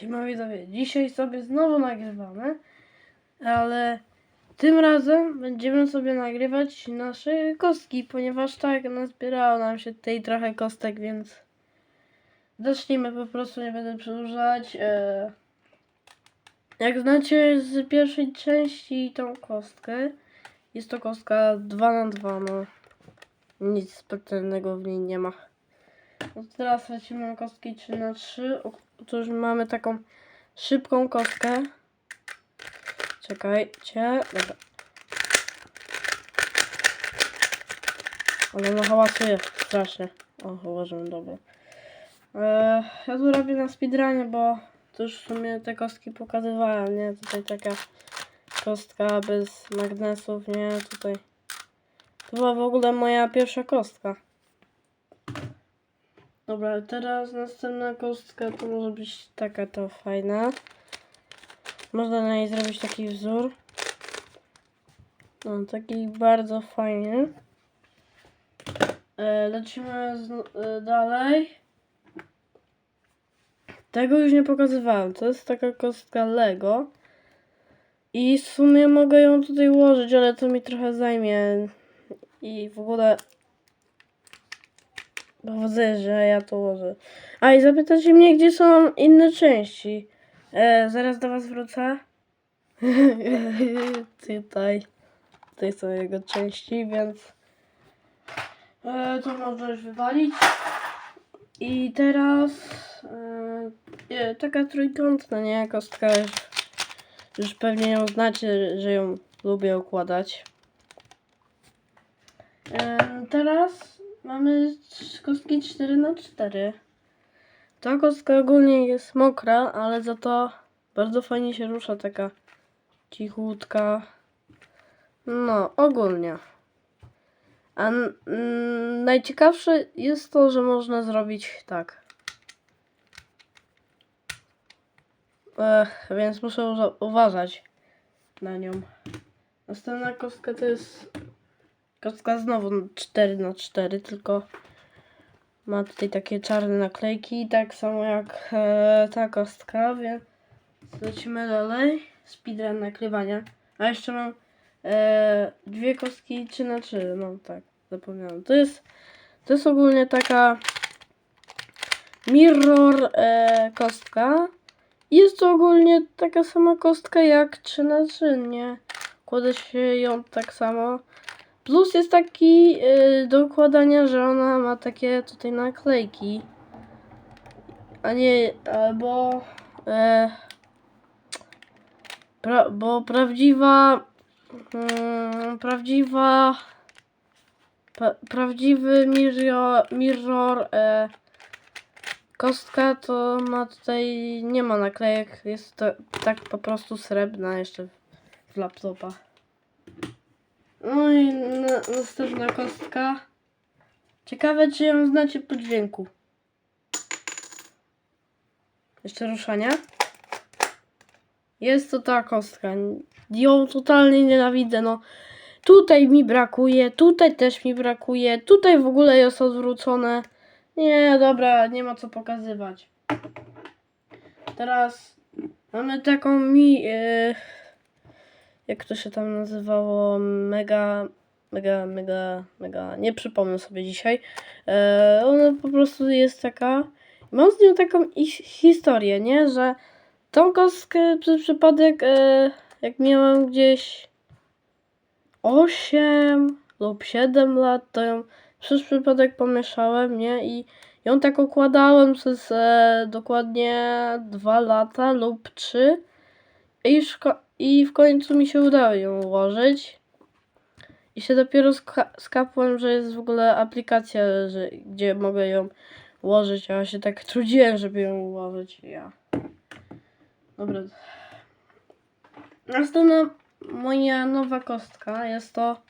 Siema widzowie, dzisiaj sobie znowu nagrywamy, ale tym razem będziemy sobie nagrywać nasze kostki, ponieważ tak nazbierało nam się tutaj trochę kostek, więc zacznijmy po prostu, nie będę przedłużać. E, Jak znacie z pierwszej części tą kostkę, jest to kostka 2 na 2 no nic specjalnego w niej nie ma. Teraz lecimy na kostki 3 na 3 Otóż mamy taką szybką kostkę. Czekajcie. Dobra. Ale no hałasuje strasznie. O, ułożyłem dobra. Eee, ja tu robię na speedrunie, bo to już w sumie te kostki pokazywałem, nie? Tutaj taka kostka bez magnesów, nie? Tutaj. To była w ogóle moja pierwsza kostka. Dobra, teraz następna kostka to może być taka to fajna. Można na niej zrobić taki wzór. No, taki bardzo fajny. E, lecimy z, e, dalej. Tego już nie pokazywałem. To jest taka kostka Lego. I w sumie mogę ją tutaj ułożyć, ale to mi trochę zajmie. I w ogóle Powodzę, że ja to ułożę. A i zapytacie mnie, gdzie są inne części. E, zaraz do was wrócę. tutaj. Tutaj są jego części, więc e, to można już wywalić. I teraz e, nie, taka trójkątna, nie? Kostka już, już pewnie ją znacie, że ją lubię układać. E, teraz mamy kostki 4 na 4 Ta kostka ogólnie jest mokra, ale za to bardzo fajnie się rusza, taka cichutka. No, ogólnie. A najciekawsze jest to, że można zrobić tak. Ech, więc muszę uważać na nią. Następna kostka to jest Kostka znowu 4 na 4 tylko ma tutaj takie czarne naklejki, tak samo jak e, ta kostka, więc lecimy dalej. Speedrun nakrywania. A jeszcze mam e, dwie kostki 3 na 3 no tak, zapomniałem. To jest, to jest ogólnie taka mirror e, kostka. Jest to ogólnie taka sama kostka jak 3 na 3 nie? Kładę się ją tak samo. Plus jest taki yy, do układania, że ona ma takie tutaj naklejki. A nie, albo e, pra, bo prawdziwa mm, prawdziwa pra, prawdziwy mirror, mirror e, kostka to ma tutaj nie ma naklejek, jest to tak po prostu srebrna jeszcze w, w laptopa. No i na, następna kostka. Ciekawe, czy ją znacie po dźwięku. Jeszcze ruszania. Jest to ta kostka. Ją totalnie nienawidzę. No, tutaj mi brakuje, tutaj też mi brakuje, tutaj w ogóle jest odwrócone. Nie, dobra, nie ma co pokazywać. Teraz mamy taką mi. Yy, jak to się tam nazywało, mega, mega, mega, mega, nie przypomnę sobie dzisiaj. E, ona po prostu jest taka, mam z nią taką historię, nie, że tą kostkę przez przypadek, e, jak miałam gdzieś 8 lub 7 lat, to ją przez przypadek pomieszałem, nie, i ją tak układałem przez e, dokładnie 2 lata lub 3 i, I w końcu mi się udało ją ułożyć. I się dopiero ska- skapłem, że jest w ogóle aplikacja, że, gdzie mogę ją ułożyć, a ja się tak trudziłem, żeby ją ułożyć. Ja. Dobra. Następna moja nowa kostka jest to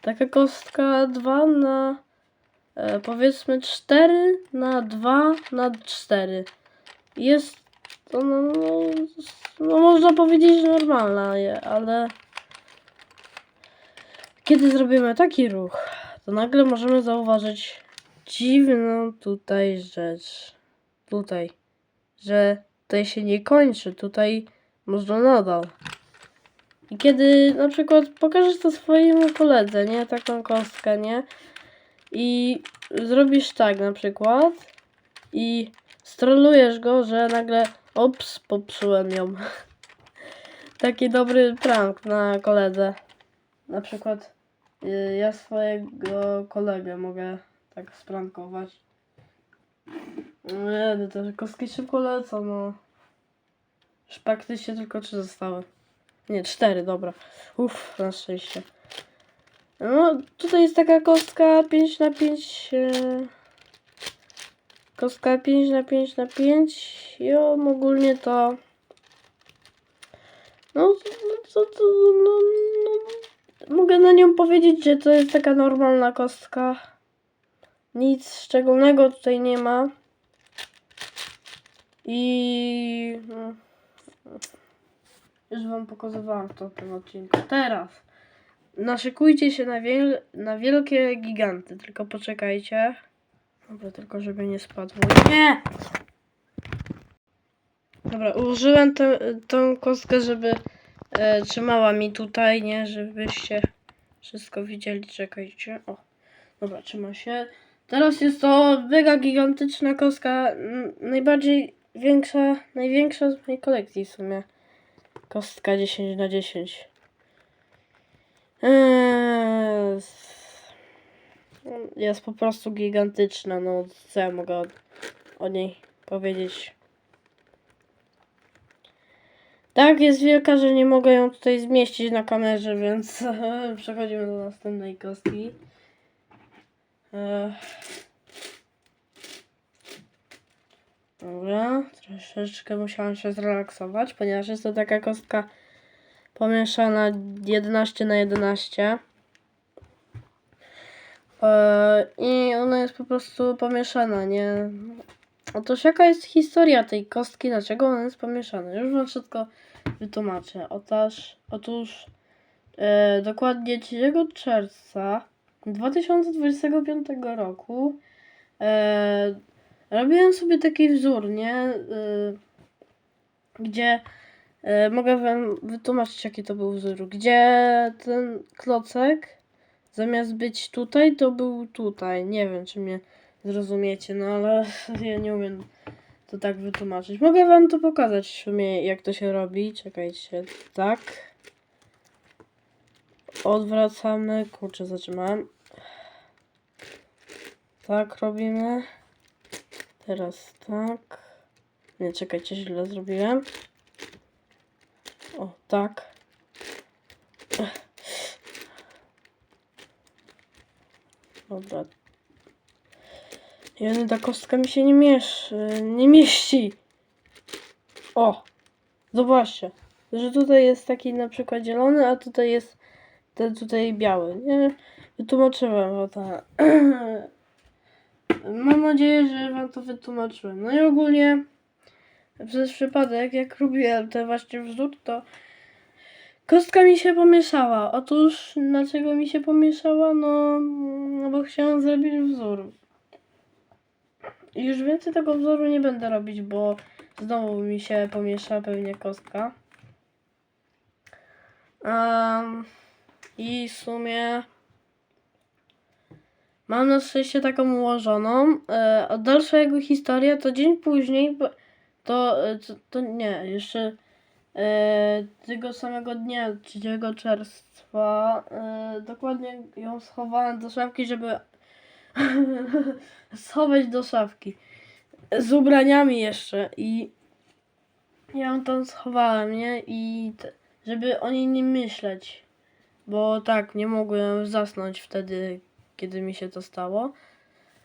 taka kostka 2 na e, powiedzmy 4 na 2 na 4. Jest to no, no, no można powiedzieć, że normalna, je- ale kiedy zrobimy taki ruch, to nagle możemy zauważyć dziwną tutaj rzecz. Tutaj, że tutaj się nie kończy, tutaj można nadal. I kiedy na przykład pokażesz to swojemu koledze, nie? Taką kostkę, nie? I zrobisz tak na przykład i strolujesz go, że nagle ops, popsułem ją. Taki dobry prank na koledze. Na przykład y, ja swojego kolegę mogę tak sprankować. Nie, no te kostki szybko lecą, no. Już praktycznie tylko trzy zostały. Nie, cztery, dobra. Uff, na szczęście. No, tutaj jest taka kostka 5 na 5 e... Kostka 5 na 5 na 5 i ogólnie to... No, to, to, no, no, mogę na nią powiedzieć, że to jest taka normalna kostka. Nic szczególnego tutaj nie ma. I... no, Już wam pokazywałam to w tym odcinku. Teraz naszykujcie się na, wiel na wielkie giganty, tylko poczekajcie. Dobra, tylko żeby nie spadło. Nie! Dobra, użyłem tę tą kostkę, żeby e, trzymała mi tutaj, nie? Żebyście wszystko widzieli. Czekajcie. O, dobra, trzyma się. Teraz jest to mega gigantyczna kostka. Najbardziej większa, największa z mojej kolekcji w sumie. Kostka 10 na 10. Eee, Jest po prostu gigantyczna, no co ja mogę o, niej powiedzieć. Tak, jest wielka, że nie mogę ją tutaj zmieścić na kamerze, więc przechodzimy do następnej kostki. Dobra, troszeczkę musiałam się zrelaksować, ponieważ jest to taka kostka pomieszana 11 na 11. Eee, I ona jest po prostu pomieszana, nie? Otóż jaka jest historia tej kostki, dlaczego ona jest pomieszana? Już wam wszystko wytłumaczę. Otóż, otóż e, dokładnie 3 czerwca 2025 roku e, robiłem sobie taki wzór, nie? E, gdzie e, mogę wam wytłumaczyć jaki to był wzór. Gdzie ten klocek zamiast być tutaj, to był tutaj. Nie wiem, czy mnie zrozumiecie, no ale ja nie umiem to tak wytłumaczyć. Mogę wam to pokazać w sumie, jak to się robi. Czekajcie, tak. Odwracamy. Kurczę, zatrzymałem. Tak robimy. Teraz tak. Nie, czekajcie, źle zrobiłem. O, tak. Dobra. Jeny, ta kostka mi się nie miesz, nie mieści. O, zobaczcie, że tutaj jest taki na przykład zielony, a tutaj jest ten tutaj biały, nie? Wytłumaczyłem wam to. Mam nadzieję, że wam to wytłumaczyłem. No i ogólnie przez przypadek, jak robiłem ten właśnie wzór, to kostka mi się pomieszała. Otóż dlaczego mi się pomieszała? No, no bo chciałem zrobić wzór. Już więcej tego wzoru nie będę robić, bo znowu mi się pomiesza pewnie kostka. Em, I w sumie mam na szczęście taką ułożoną. E, dalsza jego historia to dzień później, bo- to, e, to, to nie, jeszcze tego samego dnia, 3 czerwca, e, dokładnie ją schowałem do szafki, żeby schować do szafki. Z ubraniami jeszcze i ja ją tam schowałem, nie? I żeby o niej nie myśleć. Bo tak, nie mogłem zasnąć wtedy, kiedy mi się to stało.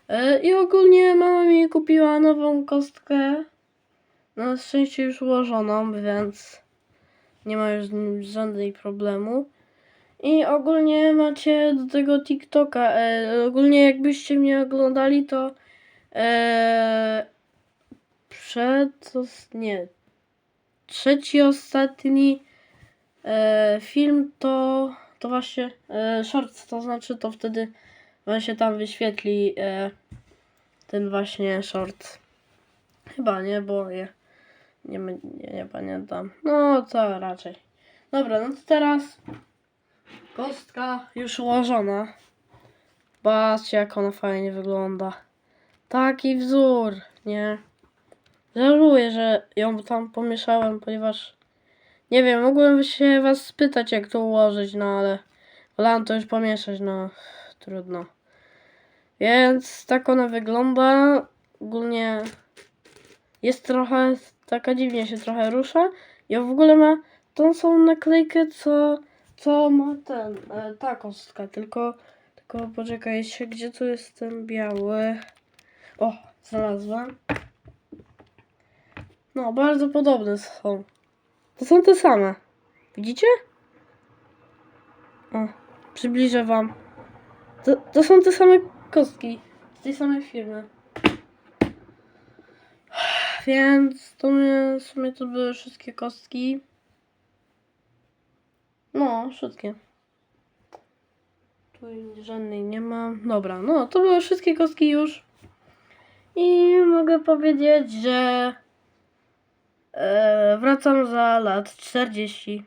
E, I ogólnie mama mi kupiła nową kostkę. Na szczęście już ułożoną, więc nie ma już z nim żadnej problemu. I ogólnie macie do tego TikToka. E, ogólnie jakbyście mnie oglądali, to e, przed. Nie. Trzeci, ostatni e, film to. To właśnie e, shorts, to znaczy to wtedy wam się tam wyświetli e, ten właśnie short. Chyba nie, bo je. Nie, nie, nie pamiętam. No to raczej. Dobra, no to teraz kostka już ułożona. Patrzcie jak ona fajnie wygląda. Taki wzór, nie? Żałuję, że ją tam pomieszałem, ponieważ nie wiem, mogłem się was spytać jak to ułożyć, no ale wolałem to już pomieszać, no trudno. Więc tak ona wygląda. Ogólnie jest trochę taka dziwnie się trochę rusza. I w ogóle ma tą samą naklejkę, co, co ma ten, e, ta kostka, tylko, tylko poczekajcie, gdzie tu jest ten biały? O, znalazłem. No, bardzo podobne są. To są te same. Widzicie? O, przybliżę wam. To, to są te same kostki z tej samej firmy. Więc to mnie, w sumie to były wszystkie kostki. No, wszystkie. Tu żadnej nie ma. Dobra, no to były wszystkie kostki już. I mogę powiedzieć, że e, wracam za lat 40.